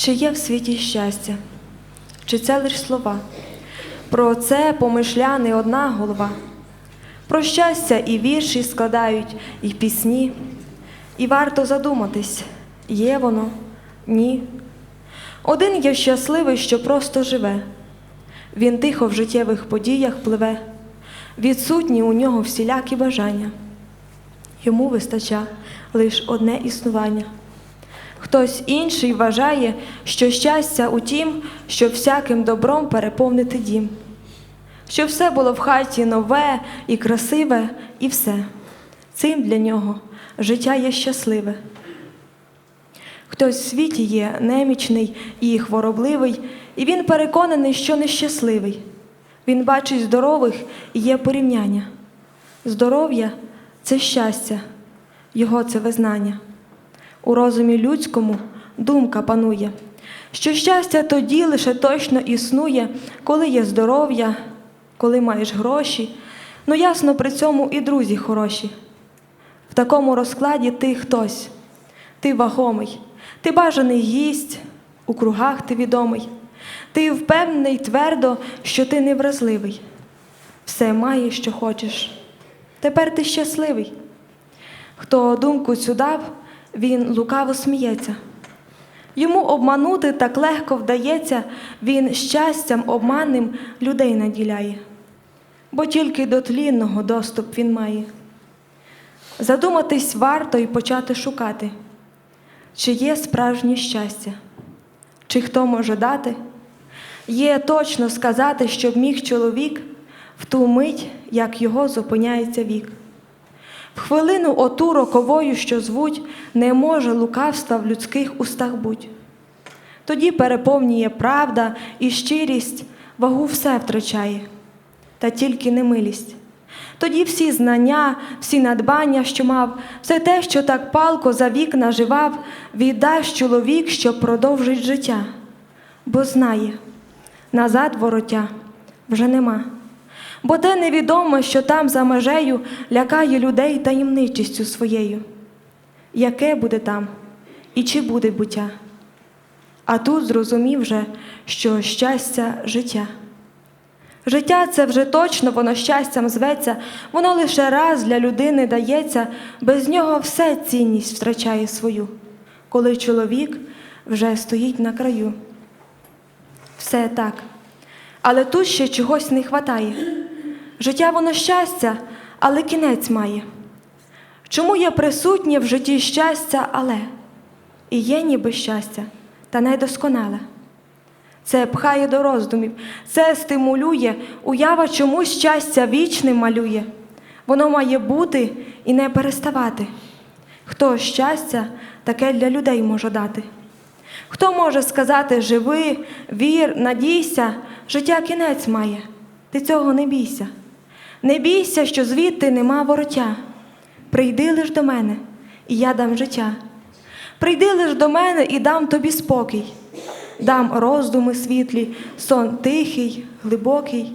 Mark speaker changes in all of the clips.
Speaker 1: Чи є в світі щастя? Чи це лиш слова? Про це помишля не одна голова. Про щастя і вірші складають, і пісні. І варто задуматись, є воно, ні. Один є щасливий, що просто живе. Він тихо в життєвих подіях пливе, відсутні у нього всілякі бажання. Йому вистача лиш одне існування. Хтось інший вважає, що щастя у тім, щоб всяким добром переповнити дім, щоб все було в хаті нове і красиве, і все. Цим для нього життя є щасливе. Хтось в світі є немічний і хворобливий, і він переконаний, що нещасливий. Він бачить здорових і є порівняння. Здоров'я це щастя, його це визнання. У розумі людському думка панує, що щастя тоді лише точно існує, коли є здоров'я, коли маєш гроші, ну ясно при цьому і друзі хороші. В такому розкладі ти хтось, ти вагомий, ти бажаний гість, у кругах ти відомий, ти впевнений твердо, що ти невразливий. Все маєш, що хочеш. Тепер ти щасливий. Хто думку цю дав, він лукаво сміється. Йому обманути так легко вдається, він щастям обманним людей наділяє, бо тільки до тлінного доступ він має. Задуматись варто і почати шукати, чи є справжнє щастя, чи хто може дати. Є точно сказати, щоб міг чоловік в ту мить, як його зупиняється вік. В хвилину оту роковою, що звуть, не може лукавства в людських устах будь. Тоді переповнює правда і щирість, вагу все втрачає, та тільки не милість. Тоді всі знання, всі надбання, що мав, все те, що так палко за вік наживав, віддасть чоловік, що продовжить життя, бо знає, назад вороття вже нема. Бо те невідоме, що там за межею лякає людей таємничістю своєю. Яке буде там і чи буде буття? А тут зрозумів вже, що щастя життя. Життя це вже точно, воно щастям зветься, воно лише раз для людини дається, без нього все цінність втрачає свою, коли чоловік вже стоїть на краю. Все так. Але тут ще чогось не хватає. Життя воно щастя, але кінець має. Чому є присутнє в житті щастя, але і є ніби щастя, та недосконале. Це пхає до роздумів, це стимулює, уява чомусь щастя вічним малює. Воно має бути і не переставати. Хто щастя таке для людей може дати? Хто може сказати живи, вір, надійся, життя кінець має, ти цього не бійся. Не бійся, що звідти нема вороття. Прийди лиш до мене, і я дам життя. Прийди лиш до мене і дам тобі спокій, дам роздуми світлі, сон тихий, глибокий,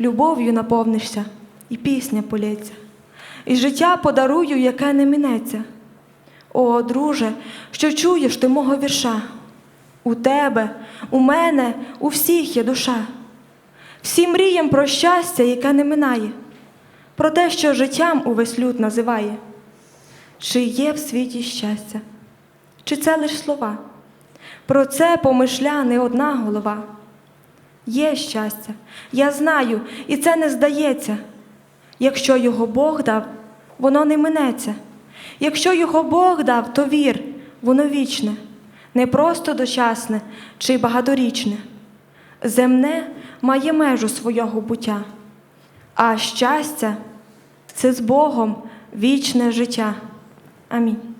Speaker 1: любов'ю наповнишся, і пісня полється, і життя подарую, яке не минеться. О, друже, що чуєш ти мого вірша? У тебе, у мене, у всіх є душа. Всі мріям про щастя, яке не минає, про те, що життям увесь люд називає. Чи є в світі щастя? Чи це лиш слова? Про це помишля не одна голова. Є щастя, я знаю, і це не здається. Якщо його Бог дав, воно не минеться. Якщо його Бог дав, то вір, воно вічне, не просто дочасне чи багаторічне. Земне має межу свого буття, а щастя це з Богом вічне життя. Амінь.